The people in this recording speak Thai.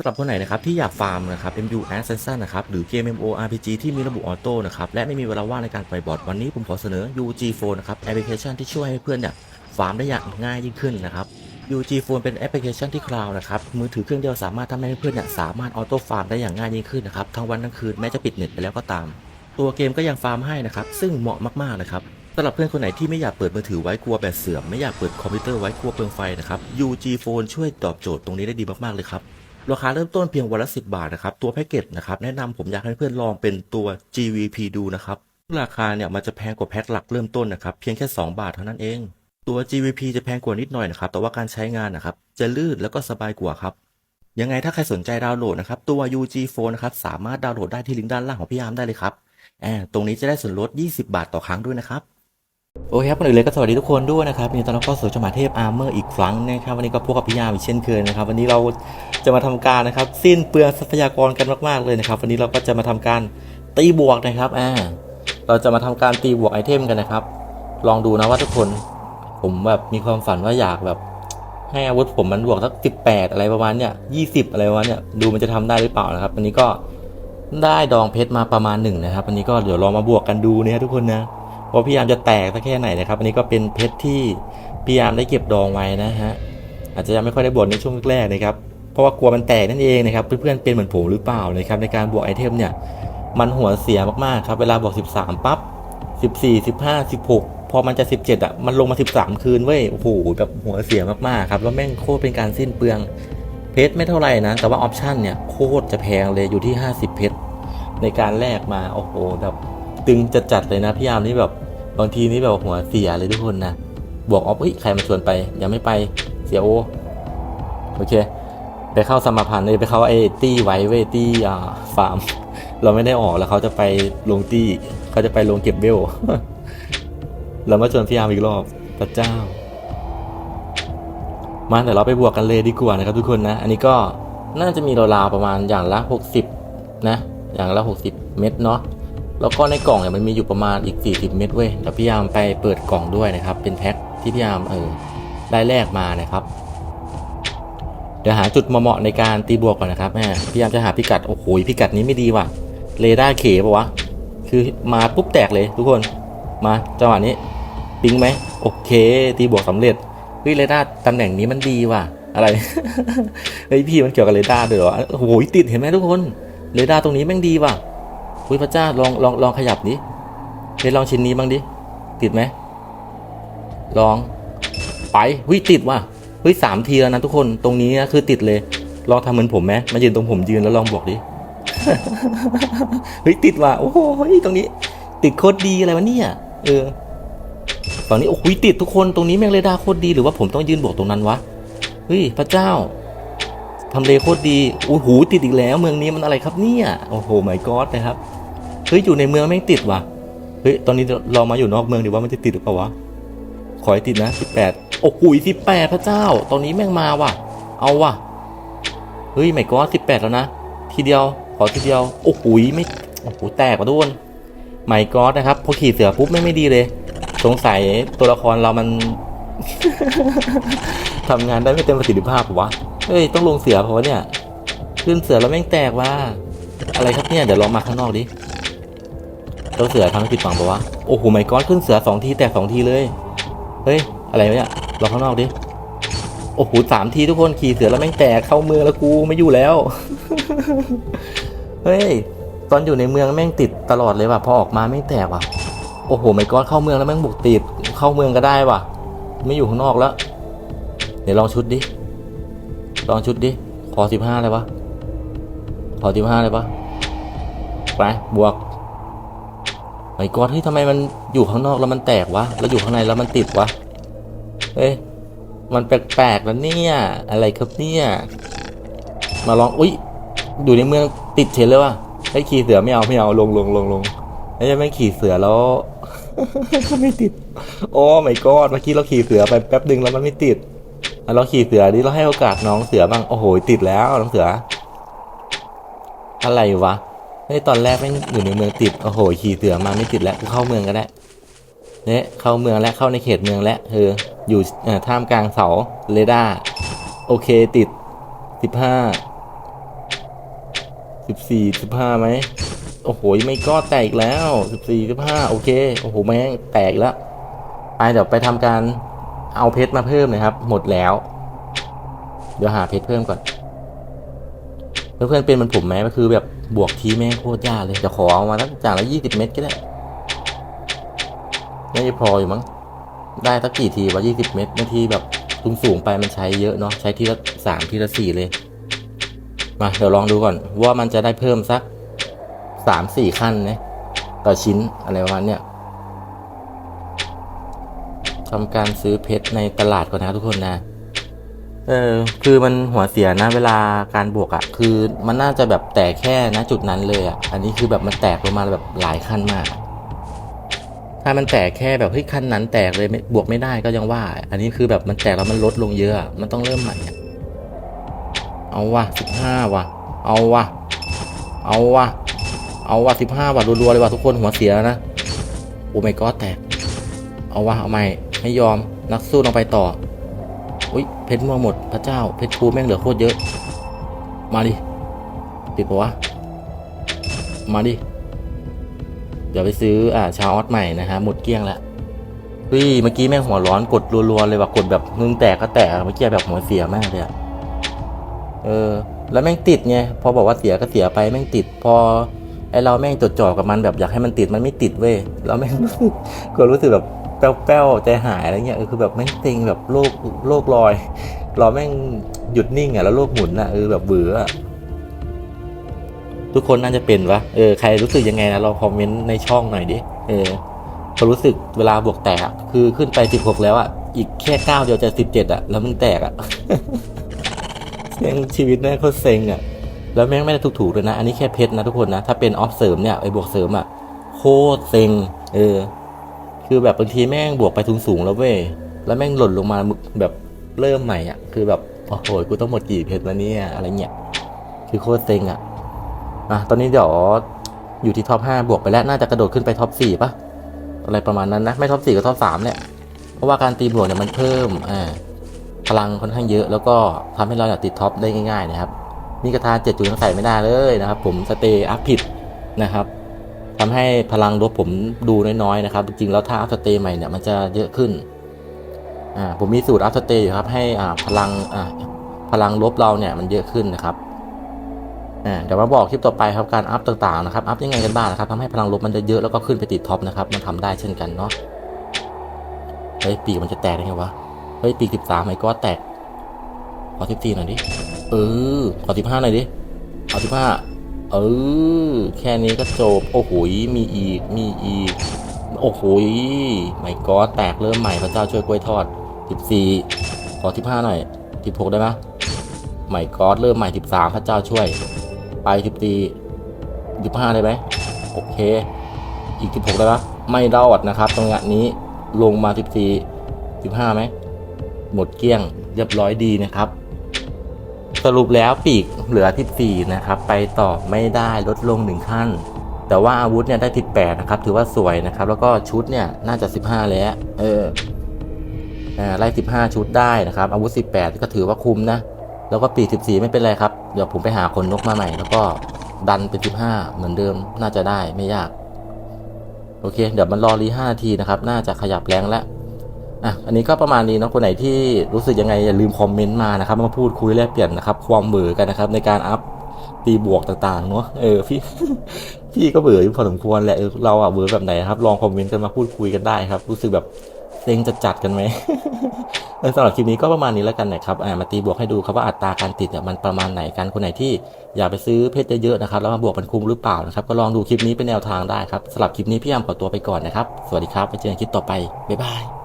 สำหรับคนไหนนะครับที่อยากฟาร์มนะครับ MU Assassin นะครับหรือเกม MMORPG ที่มีระบบออโต้นะครับและไม่มีเวลาว่างในการปล่อยบอทวันนี้ผมขอเสนอ UG Phone นะครับแอปพลิเคชันที่ช่วยให้เพื่อนเนี่ยฟาร์มได้อย่างง่ายยิ่งขึ้นนะครับ UG Phone เป็นแอปพลิเคชันที่คลาวด์นะครับมือถือเครื่องเดียวสามารถทำให้เพื่อนเนี่ยสามารถออโต้ฟาร์มได้อย่างง่ายยิ่งขึ้นนะครับทั้งวันทั้งคืนแม้จะปิดเน็ตไปแล้วก็ตาม ตัวเกมก็ยังฟาร์มให้นะครับซึ่งเหมาะมากๆนะครับสำหรับเพื่อนคนไหนที่ไม่อยากเปิดมือถือไว้กลัวแบตเสื่อมไม่อยากเปิดคอมพิวเตอร์ไว้กลัวเปลืองไฟนะครับ UG Phone ช่วยตอบโจทย์ตรงนี้ได้ดีมากๆเลยครับ ราคาเริ่มต้นเพียงวันละ 10 บาทนะครับ ตัวแพ็กเกจนะครับ แนะนำผมอยากให้เพื่อนลองเป็นตัว GVP ดูนะครับ ราคาเนี่ยมันจะแพงกว่าแพ็คหลักเริ่มต้นนะครับ เพียงแค่ 2 บาทเท่านั้นเอง ตัว GVP จะแพงกว่านิดหน่อยนะครับ แต่ว่าการใช้งานนะครับ จะลื่นแล้วก็สบายกว่าครับ ยังไงถ้าใครสนใจดาวน์โหลดนะครับ ตัว UG Phone นะครับ สามารถดาวน์โหลดได้ที่ลิงก์ด้านล่างของพี่ยามได้เลยครับแอบตรงนี้จะได้ส่วนลด 20 บาทต่อครั้งด้วยนะครับ โอเคครับก่อนอื่นเลยก็สวัสดีทุกคนด้วยนะครับยินดีตอนรับเข้าสู่จมาเทพอาร์เมอร์อีกครั้งนะครับวันนี้ก็พบกับพี่ยามอีกเช่นเคยนะครับวันนี้เราจะมาทำการนะครับ สิ้นเปลืองทรัพยากรกันมากๆเลยนะครับ วันนี้เราก็จะมาทำการตีบวกนะครับอ่าเราจะมาทำการตีบวกไอเทมกันนะครับ ลองดูนะว่าทุกคนผมแบบมีความฝันว่าอยากแบบ ให้อาวุธผมมันบวกสักสิบแปดอะไรประมาณเนี้ยยี่สิบอะไรประมาณเนี้ยดูมันจะทำได้หรือเปล่านะครับวันนี้ก็ได้ดองเพชรมาประมาณหนึ่งนะครับวันนี้ก็เดี๋ยวลองมาบวกกันดูเนี่ยทุกคนนะ ว่าพยายามจะแตกสักแค่ไหนนะครับ อันนี้ก็เป็นเพชรที่พยายามได้เก็บดองไว้นะฮะ อาจจะยังไม่ค่อยได้บวกในช่วงแรกๆนะครับ เพราะว่ากลัวมันแตกนั่นเองนะครับ เพื่อนๆเป็นเหมือนผมหรือเปล่านะครับในการบวกไอเทมเนี่ย มันหัวเสียมากๆครับ เวลาบวก 13 ปั๊บ 14 15 16 พอมันจะ 17อะ มันลงมา 13 คืนเว้ย โอ้โห แบบหัวเสียมากๆครับ แล้วแม่งโคตรเป็นการสิ้นเปลือง เพชรไม่เท่าไหร่นะ แต่ว่าออปชั่นเนี่ยโคตรจะแพงเลยอยู่ที่ 50 เพชรในการแลกมา โอ้โห แบบ ตึงจัดๆเลยนะพี่ยามนี่แบบบางทีนี่แบบหัวเสียเลยทุกคนนะบวกออฟเฮ้ยใครมาชวนไปยังไม่ไปเสียโอโอเค ไปเข้าสมาพันธ์เลยไปเข้าไอ้ตี้ไว้เวตี้อ่าฟาร์ม เราไม่ได้ออกแล้วเขาจะไปลงตี้เขาจะไปลงเก็บเบลเรามาชวนพี่ยามอีกรอบพระเจ้า มาเดี๋ยวเราไปบวกกันเลยดีกว่านะครับทุกคนนะ อันนี้ก็น่าจะมีราวๆประมาณอย่างละ 60 นะ อย่างละ 60 เม็ดเนาะ แล้วก็ในกล่องเนี่ยมันมีอยู่ประมาณอีก 40 เม็ดเว้ยเดี๋ยวพี่ยามไปเปิดกล่องด้วยนะครับ เป็นแพ็คที่พี่ยามเออได้แลกมานะครับ เดี๋ยวหาจุดเหมาะในการตีบวกก่อนนะครับแม่พี่ยามจะหาพิกัดโอ้โหพิกัดนี้ไม่ดีว่ะเรดาร์เขปะวะคือมาปุ๊บแตกเลยทุกคนมาจังหวะนี้ปิงไหมโอเคตีบวกสำเร็จเฮ้ยเรดาร์ตำแหน่งนี้มันดีว่ะอะไรเฮ้ยพี่มันเกี่ยวกับเรดาร์ด้วยเหรอโอ้โหติดเห็นไหมทุกคนเรดาร์ตรงนี้แม่งดีว่ะ อุ้ยพระเจ้าลองลองลองขยับดิเฮ้ยลองชิ้นนี้บ้างดิ ติดไหม ลอง ไปหุ้ยติดว่ะเฮ้ยสามทีแล้วนะทุกคน ตรงนี้นะคือติดเลย ลองทำเหมือนผมไหมมายืนตรงผมยืนแล้วลองบอกดิ เฮ้ยติดว่ะ โอ้โหตรงนี้ ติดโคตรดีอะไรวะเนี่ย เออฝั่งนี้โอ้โหติดทุกคนตรงนี้แมงเรดาโคตรดีหรือว่าผมต้องยืนบอกตรงนั้นวะ เฮ้ยพระเจ้าทำเลโคตรดีโอ้โหติดอีกแล้ว เมืองนี้มันอะไรครับเนี่ย โอ้โหไม่กอดนะครับ เฮ้ยอยู่ในเมืองไม่ติดว่ะเฮ้ยตอนนี้เรามาอยู่นอกเมืองดีว่ามันจะติดหรือเปล่าวะขอให้ติดนะสิบแปดโอ้โหสิบแปดพระเจ้า ตอนนี้แม่งมาว่ะ เอาว่ะเฮ้ยไม่กอดสิบแปดแล้วนะทีเดียวขอทีเดียวโอ้โหไม่โอ้โหแตกว่ะทุกคนไม่กอดนะครับพอขี่เสือปุ๊บไม่งไม่ดีเลย สงสัยตัวละครเรามันทำงานได้ไม่เต็มประสิทธิภาพปะวะเฮ้ยต้องลงเสือเพราะเนี่ย ขึ้นเสือแล้วแม่งแตกว่า อะไรครับเนี่ยเดี๋ยวลองมาข้างนอกดิ จ้าเสือทำให้ผิดหวังปะวะ โอ้โหไม่ก้อนขึ้นเสือสองทีแตกสองทีเลย เฮ้ย อะไรวะเนี่ยลองข้างนอกดิ โอ้โหสามทีทุกคนขี่เสือแล้วแม่งแตกเข้าเมืองแล้วกูไม่อยู่แล้ว เฮ้ย ตอนอยู่ในเมืองแม่งติดตลอดเลยว่ะ พอออกมาแม่แตกว่ะ โอ้โหไม่ก้อนเข้าเมืองแล้วแม่งบุกติด เข้าเมืองก็ได้ว่ะ ไม่อยู่ข้างนอกแล้ว เดี๋ยวลองชุดดิ ลองชุดดิ ขอสิบห้าเลยวะ ขอสิบห้าเลยปะไป บวก ไอ้กอดเฮ้ยทำไมมันอยู่ข้างนอกแล้วมันแตกวะแล้วอยู่ข้างในแล้วมันติดวะเฮ้ยมันแปลกๆแล้วเนี่ย อะไรครับเนี่ย มาลองอุ้ยอยู่ในเมืองติดเฉยเลยวะไอ้ขี่เสือไม่เอาไม่เอาลงลงลงลงไอ้ยังไม่ขี่เสือแล้วไม่ติดโอ้ไม่กอดเมื่อกี้เราขี่เสือไปแป๊บดึงแล้วมันไม่ติดอะเราขี่เสือดิเราให้โอกาสน้องเสือบ้างโอ้โหติดแล้วน้องเสือ อะไรวะ ฮ้ยตอนแรกไม่งอยู่ในเมืองติด โอ้โหขี่เสือมาไม่ติดแล้วกูเข้าเมืองก็ได้เนี่ยเข้าเมืองและเข้าในเขตเมืองแล้วเอออยู่ท่ามกลางเสาเรดาร์โอเคติดสิบห้าสิบสี่สิบห้าไหมโอ้โหไม่ก็แตกแล้วสิบสี่สิบห้าโอเคโอ้โหแม่งแตกแล้วไปเดี๋ยวไปทำการเอาเพชรมาเพิ่มนะครับ หมดแล้ว เดี๋ยวหาเพชรเพิ่มก่อน เพื่อนๆเป็นเหมันผมไหมก็คือแบบบวกทีแม่งโคตรยากเลยจะขอเอามาตั้งจากละยี่สิบเม็ดก็ได้น่าจะพออยู่มั้งได้สักกี่ทีวะยี่สิบเม็ดบางทีแบบสูงสูงไปมันใช้เยอะเนาะใช้ทีละสามทีละสี่เลย มาเดี๋ยวลองดูก่อน ว่ามันจะได้เพิ่มสักสามสี่ขั้นนะต่อชิ้นอะไรประมาณเนี้ยทำการซื้อเพชรในตลาดก่อนนะทุกคนนะ เออคือมันหัวเสียนะเวลาการบวกอะ่ะ คือมันน่าจะแบบแตกแค่นะจุดนั้นเลยอะ่ะ อันนี้คือแบบมันแตกลงมาแบบหลายขั้นมาก ถ้ามันแตกแค่แบบเฮ้ยขั้นนั้นแตกเลยบวกไม่ได้ก็ยังว่า อันนี้คือแบบมันแตกแล้วมันลดลงเยอะ มันต้องเริ่มใหม่เอาวะสิบห้าวะเอาวะเอาวะเอาวะสิบห้าวะรัวๆเลยวะทุกคนหัวเสียแล้วนะโอ้ไม่ก็แตก เอาวะเอาใหม่ไม่ยอมนักสู้ต้องไปต่อ อุ้ยเพชรม่วงหมดพระเจ้าเพชรภูแม่งเหลือโคตรเยอะ มาดิติดปะวะมาดิเดี๋ยวไปซื้ออ่าชาออสใหม่นะฮะหมดเกลี้ยงแล้วเฮ้ยเมื่อกี้แม่งหัวร้อนกดรัวๆเลยว่ะกดแบบมึงแตกก็แตกเมื่อกี้แบบหัวเสียมากเลยอะเออ แล้วแม่งติดไงพอบอกว่าเสียก็เสียไปแม่งติด พอไอเราแม่งจดจ่อกับมันแบบอยากให้มันติดมันไม่ติดเว้ยแล้วแม่งก็รู้สึกแบบ แป้วๆใจหายอะไรเงี้ยเออคือแบบแม่งเต็งแบบโลกโลกลอยเราแม่งหยุดนิ่งอะแล้วโลกหมุนอะเออแบบเบื่ออะทุกคนน่าจะเป็นวะเออใครรู้สึกยังไงนะลองคอมเมนต์ในช่องหน่อยดิเออพอรู้สึกเวลาบวกแตกคือขึ้นไปสิบหกแล้วอะอีกแค่เก้าเดียวจะสิบเจ็ดอะแล้วมันแตกอะแม่งชีวิตแม่งโคตรเซ็งอะแล้วแม่งไม่ได้ถูกๆเลยนะ อันนี้แค่เพชรนะทุกคนนะ ถ้าเป็นออฟเสริมเนี่ยไอ้บวกเสริมอะโคตรเซ็งเออ คือแบบบางทีแม่งบวกไปทุนสูงแล้วเว้ยแล้วแม่งหล่นลงมาแบบเริ่มใหม่อะ คือแบบโอ้โหกูต้องหมดกี่เพชรแล้วเนี่ยอะไรเงี้ยคือโคตรเซ็งอะอะตอนนี้เดี๋ยวอยู่ที่ท็อปห้าบวกไปแล้วน่าจะกระโดดขึ้นไปท็อปสี่ปะอะไรประมาณนั้นนะไม่ท็อปสี่ก็ท็อปสามเนี่ยเพราะว่าการตีบวกเนี่ยมันเพิ่มอ่าพลังค่อนข้างเยอะ แล้วก็ทำให้เราเนี่ยติดท็อปได้ง่ายๆนะครับนี่กระทาเจ็ดจุดยังใส่ไม่ได้เลยนะครับ ผมสเตย์อัพผิดนะครับ ทำให้พลังลบผมดูน้อยๆนะครับ จริงๆแล้วถ้าอัพสเตย์ใหม่เนี่ยมันจะเยอะขึ้นอ่าผมมีสูตรอัพสเตย์อยู่ครับ ให้อ่าพลังอ่าพลังลบเราเนี่ยมันเยอะขึ้นนะครับอ่าเดี๋ยวมาบอกคลิปต่อไปครับการอัพต่างๆนะครับอัพยังไงกันบ้างนะครับทำให้พลังลบมันจะเยอะแล้วก็ขึ้นไปติดท็อปนะครับ มันทำได้เช่นกันเนาะเฮ้ยปีกมันจะแตกได้ไงวะเฮ้ยปีกสิบสามไอ้ก็แตกขอสิบสี่หน่อยดิเออขอสิบห้าหน่อยดิเอาสิบห้า เออ แค่นี้ก็จบ โอ้โหมีอีก มีอีก โอ้โหไม่ก็แตกเริ่มใหม่พระเจ้าช่วยกล้วยทอดสิบสี่ขอสิบห้าหน่อยสิบหกได้ไหมไม่ก็เริ่มใหม่สิบสามพระเจ้าช่วย ไปสิบสี่สิบห้าได้ไหมโอเค อีกสิบหกได้ไหมไม่รอดนะครับ ตรงนี้ลงมาสิบสี่สิบห้าไหมหมดเกลี้ยงเรียบร้อยดีนะครับ สรุปแล้วปีกเหลือ14นะครับ ไปต่อไม่ได้ลดลง1ขั้น แต่ว่าอาวุธเนี่ยได้18นะครับ ถือว่าสวยนะครับ แล้วก็ชุดเนี่ยน่าจะ 15 แล้วเอออ่าไล่ 15 ชุดได้นะครับ อาวุธ 18 ก็ถือว่าคุ้มนะ แล้วก็ปีก14 ไม่เป็นไรครับ เดี๋ยวผมไปหาคนนกมาใหม่ แล้วก็ดันเป็น 15 เหมือนเดิม น่าจะได้ไม่ยาก โอเค เดี๋ยวมันรอรี5นาทีนะครับ น่าจะขยับแรงแล้ว อะอันนี้ก็ประมาณนี้เนาะคนไหนที่รู้สึกยังไงอย่าลืมคอมเมนต์มานะครับมาพูดคุยแลกเปลี่ยนนะครับ ความเบื่อกันนะครับ ในการอัพตีบวกต่างๆเนาะเออพี่พี่ก็เบื่ออยู่พอสมควรแหละเราอะเบื่อแบบไหนครับ ลองคอมเมนต์กันมาพูดคุยกันได้ครับ รู้สึกแบบเซ็งจะจัดกันไหมสำหรับคลิปนี้ก็ประมาณนี้แล้วกันนะครับอ่ามาตีบวกให้ดูครับว่าอัตราการติดเนี่ยมันประมาณไหนกันคนไหนที่อยากไปซื้อเพชรเยอะๆนะครับแล้วมาบวกมันคุ้มหรือเปล่านะครับก็ลองดูคลิปนี้เป็นแนวทางได้ครับสำหรับคลิปนี้พี่ยามขอตัวไปก่อนนะครับ สวัสดีครับไปเจอกันคลิปต่อไปบ๊ายบาย